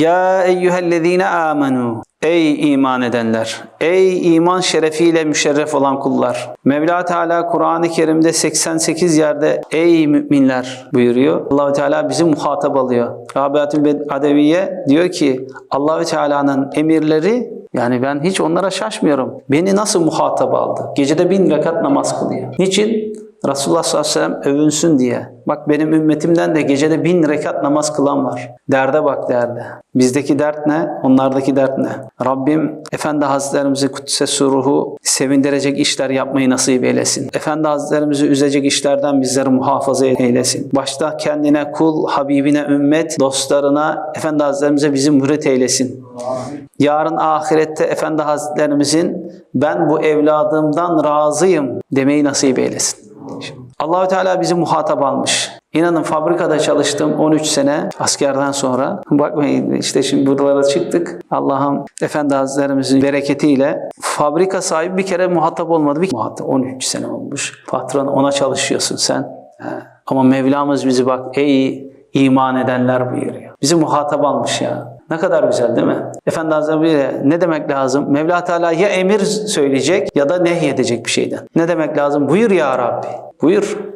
Ya eyyühellezine amenu. Ey iman edenler, ey iman şerefiyle müşerref olan kullar. Mevla Teala Kur'an-ı Kerim'de 88 yerde ey müminler buyuruyor. Allahu Teala bizi muhatap alıyor. Rabiatül Adeviye diyor ki Allahu Teala'nın emirleri yani ben hiç onlara şaşmıyorum. Beni nasıl muhatap aldı? Gecede bin rekat namaz kılıyor. Niçin? Resulullah sallallahu aleyhi ve sellem övünsün diye. Bak benim ümmetimden de gecede bin rekat namaz kılan var. Derde bak derde. Bizdeki dert ne? Onlardaki dert ne? Rabbim Efendi Hazretlerimizi Kudüs'e ruhu sevindirecek işler yapmayı nasip eylesin. Efendi Hazretlerimizi üzecek işlerden bizleri muhafaza eylesin. Başta kendine kul, Habibine ümmet, dostlarına Efendi Hazretlerimize bizi müret eylesin. Yarın ahirette Efendi Hazretlerimizin ben bu evladımdan razıyım demeyi nasip eylesin. Allahü Teala bizi muhatap almış. İnanın fabrikada çalıştım 13 sene askerden sonra. Bakmayın işte şimdi buralara çıktık. Allah'ım Efendi Hazretlerimizin bereketiyle fabrika sahibi bir kere muhatap olmadı. Bir muhatap 13 sene olmuş. Patron ona çalışıyorsun sen. Ama Mevlamız bizi bak ey iman edenler buyuruyor. Bizi muhatap almış ya. Ne kadar güzel değil mi? Efendi Hazretleri ne demek lazım? Mevla Teala ya emir söyleyecek ya da nehyedecek bir şeyden. Ne demek lazım? Buyur ya Rabbi. Buyur.